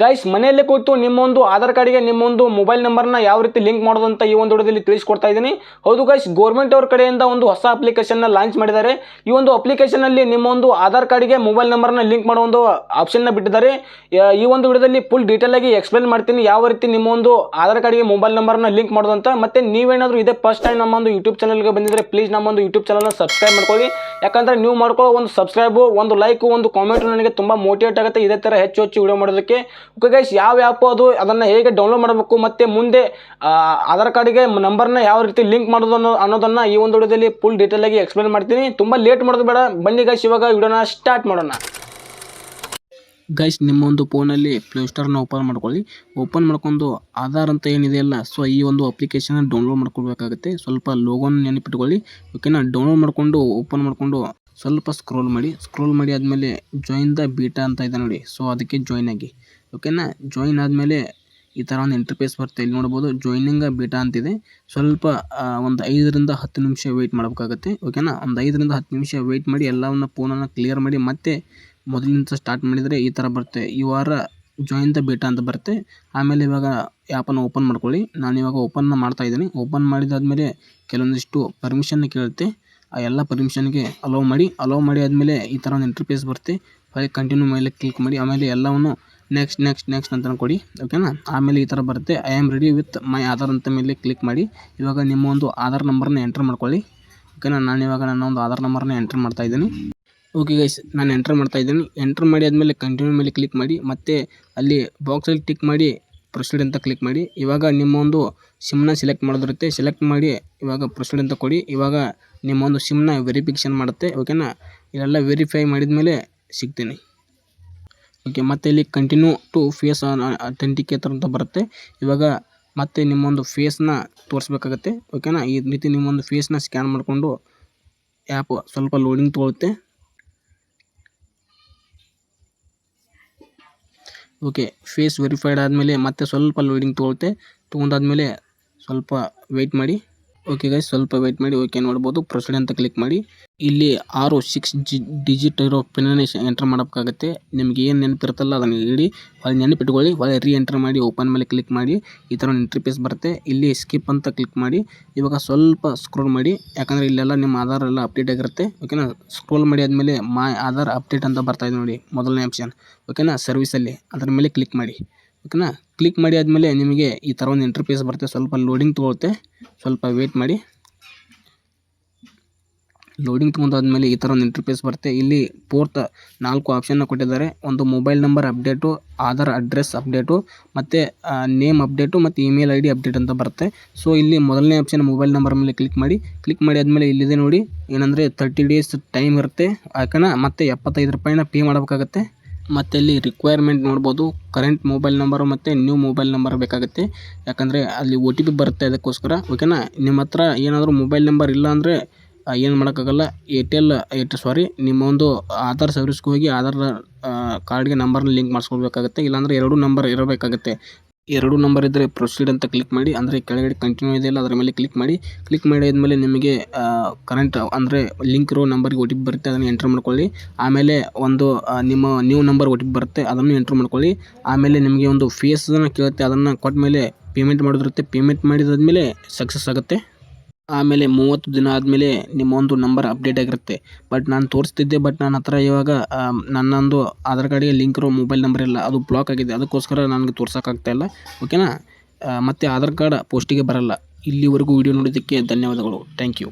Guys ಮನೆಯಲ್ಲೇ ಕೂತು ನಿಮ್ಮೊಂದು ಆಧಾರ್ ಕಾರ್ಡ್ಗೆ ನಿಮ್ಮೊಂದು ಮೊಬೈಲ್ ನಂಬರ್ನ ಯಾವ ರೀತಿ ಲಿಂಕ್ ಮಾಡೋದು ಅಂತ ಈ ಒಂದು ವಿಡಿಯೋದಲ್ಲಿ ತಿಳಿಸ್ಕೊಡ್ತಾ ಇದ್ದೀನಿ. ಹೌದು ಗೈಸ್ ಗೌರ್ಮೆಂಟ್ ಅವ್ರ ಕಡೆಯಿಂದ ಒಂದು ಹೊಸ ಅಪ್ಲಿಕೇಶನ್ನ ಲಾಂಚ್ ಮಾಡಿದ್ದಾರೆ. ಈ ಒಂದು ಅಪ್ಲಿಕೇಶನಲ್ಲಿ ನಿಮ್ಮೊಂದು ಆಧಾರ್ ಕಾರ್ಡ್ಗೆ ಮೊಬೈಲ್ ನಂಬರ್ನ ಲಿಂಕ್ ಮಾಡೋ ಒಂದು ಆಪ್ಷನ್ನ ಬಿಟ್ಟಿದ್ದಾರೆ. ಈ ಒಂದು ವಿಡಿಯೋದಲ್ಲಿ ಫುಲ್ ಡೀಟೇಲ್ ಆಗಿ ಎಕ್ಸ್ಪ್ಲೇನ್ ಮಾಡ್ತೀನಿ ಯಾವ ರೀತಿ ನಿಮ್ಮ ಒಂದು ಆಧಾರ್ ಕಾರ್ಡ್ಗೆ ಮೊಬೈಲ್ ನಂಬರ್ನ ಲಿಂಕ್ ಮಾಡೋದು ಅಂತ ಮತ್ತೆ ನೀವೇನಾದರೂ ಇದೇ ಫಸ್ಟ್ ಟೈಮ್ ನಮ್ಮ ಒಂದು ಯೂಟ್ಯೂಬ್ ಚಾನಲ್ಗೆ ಬಂದಿದ್ದರೆ ಪ್ಲೀಸ್ ನಮ್ಮ ಒಂದು ಯೂಟ್ಯೂಬ್ ಚಾನಲ್ನ ಸಬ್ಸ್ಕ್ರೈಬ್ ಮಾಡ್ಕೊಳ್ಳಿ. ಯಾಕಂದರೆ ನೀವು ಮಾಡ್ಕೊಳ್ಳೋ ಒಂದು ಸಬ್ಸ್ಕ್ರೈಬು ಒಂದು ಲೈಕು ಒಂದು ಕಾಮೆಂಟು ನನಗೆ ತುಂಬ ಮೋಟಿವೇಟ್ ಆಗುತ್ತೆ. ಇದೇ ಥರ ಹೆಚ್ಚು ಹೆಚ್ಚು ವಿಡಿಯೋ ಮಾಡೋದಕ್ಕೆ. ಓಕೆ ಗೈಸ್ ಯಾವ ಆ್ಯಪು ಅದು, ಅದನ್ನು ಹೇಗೆ ಡೌನ್ಲೋಡ್ ಮಾಡಬೇಕು, ಮತ್ತು ಮುಂದೆ ಆಧಾರ್ ಕಾರ್ಡಿಗೆ ನಂಬರ್ನ ಯಾವ ರೀತಿ ಲಿಂಕ್ ಮಾಡೋದು ಅನ್ನೋ, ಅನ್ನೋದನ್ನು ಈ ಒಂದು ವಿಡಿಯೋದಲ್ಲಿ ಫುಲ್ ಡೀಟೇಲ್ ಆಗಿ ಎಕ್ಸ್ಪ್ಲೇನ್ ಮಾಡ್ತೀನಿ. ತುಂಬ ಲೇಟ್ ಮಾಡೋದು ಬೇಡ. ಬನ್ನಿ ಗೈಸ್ ಇವಾಗ ವಿಡಿಯೋನ ಸ್ಟಾರ್ಟ್ ಮಾಡೋಣ. ಗೈಸ್ ನಿಮ್ಮ ಒಂದು ಫೋನಲ್ಲಿ ಪ್ಲೇಸ್ಟೋರ್ನ ಓಪನ್ ಮಾಡ್ಕೊಳ್ಳಿ. ಓಪನ್ ಮಾಡ್ಕೊಂಡು ಆಧಾರ್ ಅಂತ ಏನಿದೆಯಲ್ಲ ಸೊ ಈ ಒಂದು ಅಪ್ಲಿಕೇಶನ್ ಡೌನ್ಲೋಡ್ ಮಾಡ್ಕೊಳ್ಬೇಕಾಗುತ್ತೆ. ಸ್ವಲ್ಪ ಲೋಗೋನ ನೆನಪಿಟ್ಕೊಳ್ಳಿ. ಓಕೆನಾ ಡೌನ್ಲೋಡ್ ಮಾಡಿಕೊಂಡು ಓಪನ್ ಮಾಡಿಕೊಂಡು ಸ್ವಲ್ಪ ಸ್ಕ್ರೋಲ್ ಮಾಡಿ. ಸ್ಕ್ರೋಲ್ ಮಾಡಿ ಆದಮೇಲೆ ಜಾಯಿನ್ ದ ಬೀಟಾ ಅಂತ ಇದೆ ನೋಡಿ. ಸೊ ಅದಕ್ಕೆ ಜಾಯ್ನ್ ಆಗಿ. ಓಕೆನಾ ಜಾಯಿನ್ ಆದಮೇಲೆ ಈ ಥರ ಒಂದು ಇಂಟರ್ಫೇಸ್ ಬರುತ್ತೆ. ಇಲ್ಲಿ ನೋಡ್ಬೋದು ಜಾಯ್ನಿಂಗ್ ಬೀಟಾ ಅಂತಿದೆ. ಸ್ವಲ್ಪ ಒಂದು ಐದರಿಂದ ಹತ್ತು ನಿಮಿಷ ವೆಯ್ಟ್ ಮಾಡಬೇಕಾಗತ್ತೆ. ಓಕೆನಾ ಒಂದು ಐದರಿಂದ ಹತ್ತು ನಿಮಿಷ ವೆಯ್ಟ್ ಮಾಡಿ ಎಲ್ಲವನ್ನ ಫೋನನ್ನು ಕ್ಲಿಯರ್ ಮಾಡಿ ಮತ್ತೆ ಮೊದಲಿನಿಂದ ಸ್ಟಾರ್ಟ್ ಮಾಡಿದರೆ ಈ ಥರ ಬರುತ್ತೆ. ಈ ವಾರ ಜಾಯಿನ್ ದ ಬೀಟಾ ಅಂತ ಬರುತ್ತೆ. ಆಮೇಲೆ ಇವಾಗ ಆ್ಯಪನ್ನು ಓಪನ್ ಮಾಡ್ಕೊಳ್ಳಿ. ನಾನು ಇವಾಗ ಓಪನ್ನ ಮಾಡ್ತಾ ಇದ್ದೀನಿ. ಓಪನ್ ಮಾಡಿದಾದಮೇಲೆ ಕೆಲವೊಂದಿಷ್ಟು ಪರ್ಮಿಷನ್ನ ಕೇಳುತ್ತೆ. ಆ ಎಲ್ಲ ಪರ್ಮಿಷನ್ಗೆ ಅಲೋ ಮಾಡಿ. ಅಲೋ ಮಾಡಿ ಆದಮೇಲೆ ಈ ಥರ ಒಂದು ಇಂಟರ್ಫೇಸ್ ಬರುತ್ತೆ. ಹಾಗೆ ಕಂಟಿನ್ಯೂ ಮೇಲೆ ಕ್ಲಿಕ್ ಮಾಡಿ. ಆಮೇಲೆ ಎಲ್ಲವನ್ನು ನೆಕ್ಸ್ಟ್ ನೆಕ್ಸ್ಟ್ ನೆಕ್ಸ್ಟ್ ಅಂತ ಕೊಡಿ ಓಕೆನಾ ಆಮೇಲೆ ಈ ಥರ ಬರುತ್ತೆ. I am ready with my Aadhaar ಅಂತ ಮೇಲೆ ಕ್ಲಿಕ್ ಮಾಡಿ. ಇವಾಗ ನಿಮ್ಮ ಒಂದು ಆಧಾರ್ ನಂಬರ್ನ ಎಂಟ್ರ್ ಮಾಡ್ಕೊಳ್ಳಿ ಓಕೆನಾ ನಾನು ಇವಾಗ ನನ್ನ ಒಂದು ಆಧಾರ್ ನಂಬರ್ನ ಎಂಟ್ರ್ ಮಾಡ್ತಾ ಇದ್ದೀನಿ. ಓಕೆ ಗೈಸ್ ನಾನು ಎಂಟ್ರ್ ಮಾಡ್ತಾ ಇದ್ದೀನಿ. ಎಂಟ್ರ್ ಮಾಡಿ ಆದಮೇಲೆ ಕಂಟಿನ್ಯೂ ಮೇಲೆ ಕ್ಲಿಕ್ ಮಾಡಿ, ಮತ್ತು ಅಲ್ಲಿ ಬಾಕ್ಸಲ್ಲಿ ಟಿಕ್ ಮಾಡಿ ಪ್ರೊಸೀಡ್ ಅಂತ ಕ್ಲಿಕ್ ಮಾಡಿ. ಇವಾಗ ನಿಮ್ಮ ಒಂದು ಸಿಮ್ನ ಸೆಲೆಕ್ಟ್ ಮಾಡೋದಿರುತ್ತೆ ಸೆಲೆಕ್ಟ್ ಮಾಡಿ, ಇವಾಗ ಪ್ರೊಸೀಡ್ ಅಂತ ಕೊಡಿ. ಇವಾಗ ನಿಮ್ಮ ಒಂದು ಸಿಮ್ನ ವೆರಿಫಿಕೇಷನ್ ಮಾಡುತ್ತೆ ಓಕೆನಾ ಇಲ್ಲೆಲ್ಲ ವೆರಿಫೈ ಮಾಡಿದ ಮೇಲೆ ಸಿಗ್ತೀನಿ. ಓಕೆ ಮತ್ತೆ ಇಲ್ಲಿ ಕಂಟಿನ್ಯೂ ಟು ಫೇಸ್ ಅಥೆಂಟಿಕೇಟರ್ ಅಂತ ಬರುತ್ತೆ. ಇವಾಗ ಮತ್ತೆ ನಿಮ್ಮೊಂದು ಫೇಸ್ನ ತೋರಿಸ್ಬೇಕಾಗತ್ತೆ. ಓಕೆನಾ ಈ ರೀತಿ ನಿಮ್ಮೊಂದು ಫೇಸ್ನ ಸ್ಕ್ಯಾನ್ ಮಾಡಿಕೊಂಡು ಆ್ಯಪ್ ಸ್ವಲ್ಪ ಲೋಡಿಂಗ್ ತೊಗೊಳುತ್ತೆ. ಓಕೆ ಫೇಸ್ ವೆರಿಫೈಡ್ ಆದಮೇಲೆ ಮತ್ತೆ ಸ್ವಲ್ಪ ಲೋಡಿಂಗ್ ತೊಗೊಳುತ್ತೆ. ತೊಗೊಂಡಾದ್ಮೇಲೆ ಸ್ವಲ್ಪ ವೆಯ್ಟ್ ಮಾಡಿ. ಓಕೆ ಗೈಸ್ ಸ್ವಲ್ಪ ವೆಯ್ಟ್ ಮಾಡಿ ಓಕೆ ನೋಡ್ಬೋದು ಪ್ರೊಸೀಡ್ ಅಂತ ಕ್ಲಿಕ್ ಮಾಡಿ. ಇಲ್ಲಿ ಆರು ಸಿಕ್ಸ್ ಜಿ ಡಿಜಿಟ್ ಇರೋ ಪಿನ್ನ ಎಂಟರ್ ಮಾಡಬೇಕಾಗತ್ತೆ ನಿಮ್ಗೆ ಏನು ನೆನಪಿರುತ್ತಲ್ಲ ಅದನ್ನು ಇಡಿ ಅಲ್ಲಿ ನೆನಪಿಟ್ಕೊಳ್ಳಿ ಒಳಗೆ ರೀ ಎಂಟರ್ ಮಾಡಿ ಓಪನ್ ಮೇಲೆ ಕ್ಲಿಕ್ ಮಾಡಿ. ಈ ಥರ ಒಂದು ಇಂಟರ್ಫೇಸ್ ಬರುತ್ತೆ. ಇಲ್ಲಿ ಸ್ಕಿಪ್ ಅಂತ ಕ್ಲಿಕ್ ಮಾಡಿ. ಇವಾಗ ಸ್ವಲ್ಪ ಸ್ಕ್ರೋಲ್ ಮಾಡಿ. ಯಾಕಂದರೆ ಇಲ್ಲೆಲ್ಲ ನಿಮ್ಮ ಆಧಾರ್ ಎಲ್ಲ ಅಪ್ಡೇಟ್ ಆಗಿರುತ್ತೆ. ಓಕೆನಾ ಸ್ಕ್ರೋಲ್ ಮಾಡಿ ಆದಮೇಲೆ ಮೈ ಆಧಾರ್ ಅಪ್ಡೇಟ್ ಅಂತ ಬರ್ತಾ ಇದೆ ನೋಡಿ, ಮೊದಲನೇ ಆಪ್ಷನ್ ಓಕೆನಾ ಸರ್ವಿಸಲ್ಲಿ ಅದರ ಮೇಲೆ ಕ್ಲಿಕ್ ಮಾಡಿ. ಓಕೆನಾ? ಕ್ಲಿಕ್ ಮಾಡಿ ಆದಮೇಲೆ ನಿಮಗೆ ಈ ಥರ ಒಂದು ಇಂಟರ್ಫೇಸ್ ಬರುತ್ತೆ. ಸ್ವಲ್ಪ ಲೋಡಿಂಗ್ ತೊಗೊಳುತ್ತೆ. ಸ್ವಲ್ಪ ವೇಟ್ ಮಾಡಿ. ಲೋಡಿಂಗ್ ತೊಗೊಂಡಾದ್ಮೇಲೆ ಈ ಥರ ಒಂದು ಇಂಟರ್ಫೇಸ್ ಬರುತ್ತೆ. ಇಲ್ಲಿ ಫೋರ್ತ್ ನಾಲ್ಕು ಆಪ್ಷನ್ನ ಕೊಟ್ಟಿದ್ದಾರೆ. ಒಂದು mobile number update Aadhaar address update ಮತ್ತು ನೇಮ್ ಅಪ್ಡೇಟು ಮತ್ತು ಇಮೇಲ್ ಐ ಡಿ ಅಪ್ಡೇಟ್ ಅಂತ ಬರುತ್ತೆ. ಸೊ ಇಲ್ಲಿ ಮೊದಲನೇ ಆಪ್ಷನ್ ಮೊಬೈಲ್ ನಂಬರ್ ಮೇಲೆ ಕ್ಲಿಕ್ ಮಾಡಿ. ಕ್ಲಿಕ್ ಮಾಡಿ ಆದಮೇಲೆ ಇಲ್ಲಿದೆ ನೋಡಿ. ಏನಂದರೆ ತರ್ಟಿ ಡೇಸ್ ಟೈಮ್ ಇರುತ್ತೆ. ಯಾಕನ ಮತ್ತೆ ಎಪ್ಪತ್ತೈದು ರೂಪಾಯಿನ ಪೇ ಮಾಡಬೇಕಾಗತ್ತೆ. ಮತ್ತು ಇಲ್ಲಿ ರಿಕ್ವೈರ್ಮೆಂಟ್ ನೋಡ್ಬೋದು. ಕರೆಂಟ್ ಮೊಬೈಲ್ ನಂಬರು ಮತ್ತು ನ್ಯೂ ಮೊಬೈಲ್ ನಂಬರ್ ಬೇಕಾಗುತ್ತೆ. ಯಾಕಂದರೆ ಅಲ್ಲಿ ಒ ಟಿ ಪಿ ಬರುತ್ತೆ ಅದಕ್ಕೋಸ್ಕರ. ಓಕೆನಾ ನಿಮ್ಮ ಹತ್ರ ಏನಾದರೂ ಮೊಬೈಲ್ ನಂಬರ್ ಇಲ್ಲ ಅಂದರೆ ಏನು ಮಾಡೋಕ್ಕಾಗಲ್ಲ. ಏರ್ಟೆಲ್ ಏರ್ಟೆಲ್ ಸಾರಿ ನಿಮ್ಮ ಒಂದು ಆಧಾರ್ ಸರ್ವಿಸ್ಗೆ ಹೋಗಿ ಆಧಾರ್ ಕಾರ್ಡ್ಗೆ ನಂಬರ್ನ ಲಿಂಕ್ ಮಾಡಿಸ್ಕೊಳ್ಬೇಕಾಗತ್ತೆ. ಇಲ್ಲಾಂದರೆ ಎರಡು ನಂಬರ್ ಇರಬೇಕಾಗತ್ತೆ. ಎರಡು ನಂಬರ್ ಇದ್ದರೆ ಪ್ರೊಸೀಡ್ ಅಂತ ಕ್ಲಿಕ್ ಮಾಡಿ, ಅಂದರೆ ಕೆಳಗಡೆ ಕಂಟಿನ್ಯೂ ಇದೆಯಲ್ಲ ಅದರ ಮೇಲೆ ಕ್ಲಿಕ್ ಮಾಡಿ. ಕ್ಲಿಕ್ ಮಾಡಿದ್ಮೇಲೆ ನಿಮಗೆ ಕರೆಂಟ್ ಅಂದರೆ ಲಿಂಕ್ ಇರೋ ನಂಬರ್ಗೆ ಒ ಟಿ ಪಿ ಬರುತ್ತೆ, ಅದನ್ನು ಎಂಟ್ರ್ ಮಾಡ್ಕೊಳ್ಳಿ. ಆಮೇಲೆ ಒಂದು ನಿಮ್ಮ new number O T P ಬರುತ್ತೆ, ಅದನ್ನು ಎಂಟ್ರ್ ಮಾಡ್ಕೊಳ್ಳಿ. ಆಮೇಲೆ ನಿಮಗೆ ಒಂದು ಫೀಸನ್ನು ಕೇಳುತ್ತೆ, ಅದನ್ನು ಕೊಟ್ಟ ಮೇಲೆ ಪೇಮೆಂಟ್ ಮಾಡೋದಿರುತ್ತೆ. ಪೇಮೆಂಟ್ ಮಾಡಿದಾದ್ಮೇಲೆ ಸಕ್ಸಸ್ ಆಗುತ್ತೆ. ಆಮೇಲೆ ಮೂವತ್ತು ದಿನ ಆದಮೇಲೆ ನಿಮ್ಮೊಂದು ನಂಬರ್ ಅಪ್ಡೇಟ್ ಆಗಿರುತ್ತೆ. ಬಟ್ ನಾನು ತೋರಿಸ್ತಿದ್ದೆ, ಬಟ್ ನನ್ನ ಹತ್ರ ಇವಾಗ ನನ್ನೊಂದು ಆಧಾರ್ ಕಾರ್ಡಿಗೆ ಲಿಂಕ್ ಇರೋ ಮೊಬೈಲ್ ನಂಬರ್ ಇಲ್ಲ. ಅದು ಬ್ಲಾಕ್ ಆಗಿದೆ. ಅದಕ್ಕೋಸ್ಕರ ನನಗೆ ತೋರ್ಸೋಕ್ಕಾಗ್ತಾ ಇಲ್ಲ. ಓಕೆನಾ? ಮತ್ತು ಆಧಾರ್ ಕಾರ್ಡ್ ಪೋಸ್ಟಿಗೆ ಬರಲ್ಲ. ಇಲ್ಲಿವರೆಗೂ ವಿಡಿಯೋ ನೋಡಿದ್ದಕ್ಕೆ ಧನ್ಯವಾದಗಳು. Thank you.